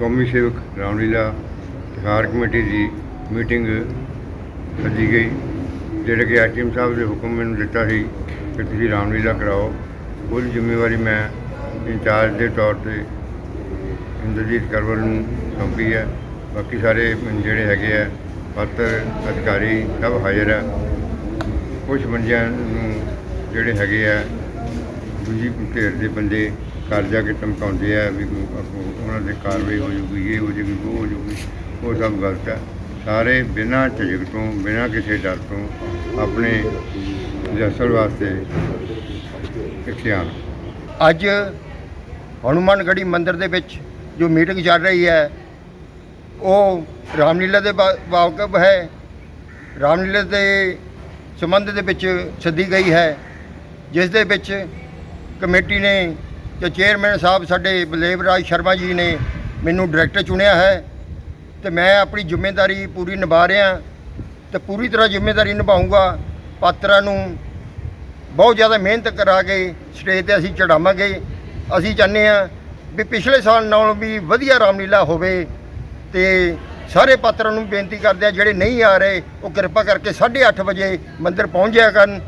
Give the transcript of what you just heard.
ਕੌਮੀ ਸੇਵਕ ਰਾਮਲੀਲਾ, ਤਿਹਾਰ ਕਮੇਟੀ ਦੀ ਮੀਟਿੰਗ ਸੱਜੀ ਗਈ, ਜਿਹੜੇ ਕਿ ਐਚਐਮ ਸਾਹਿਬ ਦੇ ਹੁਕਮ ਮੈਨੂੰ ਦਿੱਤਾ ਸੀ ਕਿ ਤੁਸੀਂ ਰਾਮਲੀਲਾ ਕਰਾਓ। ਉਹਦੀ ਜ਼ਿੰਮੇਵਾਰੀ ਮੈਂ ਇੰਚਾਰਜ ਦੇ ਤੌਰ ਤੇ ਇੰਦਰਜੀਤ ਕਰਵਲ ਨੂੰ ਸੌਂਪੀ ਹੈ। ਬਾਕੀ ਸਾਰੇ ਜਿਹੜੇ ਹੈਗੇ ਆ, ਪਾਤਰ, ਅਧਿਕਾਰੀ ਸਭ ਹਾਜ਼ਰ ਹੈ। ਕੁਝ ਬੰਦਿਆਂ ਨੂੰ ਜਿਹੜੇ ਹੈਗੇ ਆ, ਦੂਜੀ ਧਿਰ ਦੇ ਬੰਦੇ ਘਰ ਜਾ ਕੇ ਧਮਕਾਉਂਦੇ ਆ ਵੀ ਉਹਨਾਂ ਦੇ ਕਾਰਵਾਈ ਹੋ ਜੂਗੀ ਇਹ ਹੋ ਜੂਗੀ ਉਹ ਹੋ ਜੂਗੀ ਉਹ ਸਭ ਗਲਤ ਹੈ ਸਾਰੇ ਬਿਨਾਂ ਝਿਜਕ ਤੋਂ, ਬਿਨਾਂ ਕਿਸੇ ਡਰ ਤੋਂ ਆਪਣੇ ਜਸਲ ਵਾਸਤੇ ਇੱਥੇ ਆਉਣ। ਅੱਜ ਹਨੂੰਮਾਨਗੜੀ ਮੰਦਿਰ ਦੇ ਵਿੱਚ ਜੋ ਮੀਟਿੰਗ ਚੱਲ ਰਹੀ ਹੈ, ਉਹ ਰਾਮਲੀਲਾ ਦੇ ਬਾ- ਹੈ। ਰਾਮਲੀਲਾ ਦੇ ਸੰਬੰਧ ਦੇ ਵਿੱਚ ਸੱਦੀ ਗਈ ਹੈ, ਜਿਸ ਦੇ ਵਿੱਚ ਕਮੇਟੀ ਨੇ ਤੇ ਚੇਅਰਮੈਨ ਸਾਹਿਬ ਸਾਡੇ ਬਲੇਵ ਰਾਜ ਸ਼ਰਮਾ ਜੀ ਨੇ ਮੈਨੂੰ ਡਾਇਰੈਕਟਰ ਚੁਣਿਆ ਹੈ ਤੇ ਮੈਂ ਆਪਣੀ ਜ਼ਿੰਮੇਵਾਰੀ ਪੂਰੀ ਨਿਭਾ ਰਿਹਾ ਤੇ ਪੂਰੀ ਤਰ੍ਹਾਂ ਜ਼ਿੰਮੇਵਾਰੀ ਨਿਭਾਉਂਗਾ ਪਾਤਰਾਂ ਨੂੰ ਬਹੁਤ ਜ਼ਿਆਦਾ ਮਿਹਨਤ ਕਰਾ ਕੇ ਸਟੇਜ ਤੇ ਅਸੀਂ ਚੜਾਵਾਂਗੇ ਅਸੀਂ ਚਾਹੁੰਦੇ ਹਾਂ ਵੀ ਪਿਛਲੇ ਸਾਲ ਨਾਲੋਂ ਵੀ ਵਧੀਆ ਰਾਮਲੀਲਾ ਹੋਵੇ ਤੇ ਸਾਰੇ ਪਾਤਰਾਂ ਨੂੰ ਬੇਨਤੀ ਕਰਦੇ ਆ ਜਿਹੜੇ ਨਹੀਂ ਆ ਰਹੇ, ਉਹ ਕਿਰਪਾ ਕਰਕੇ 8:30 ਵਜੇ ਮੰਦਿਰ ਪਹੁੰਚ ਜਾਇਆ ਕਰਨ।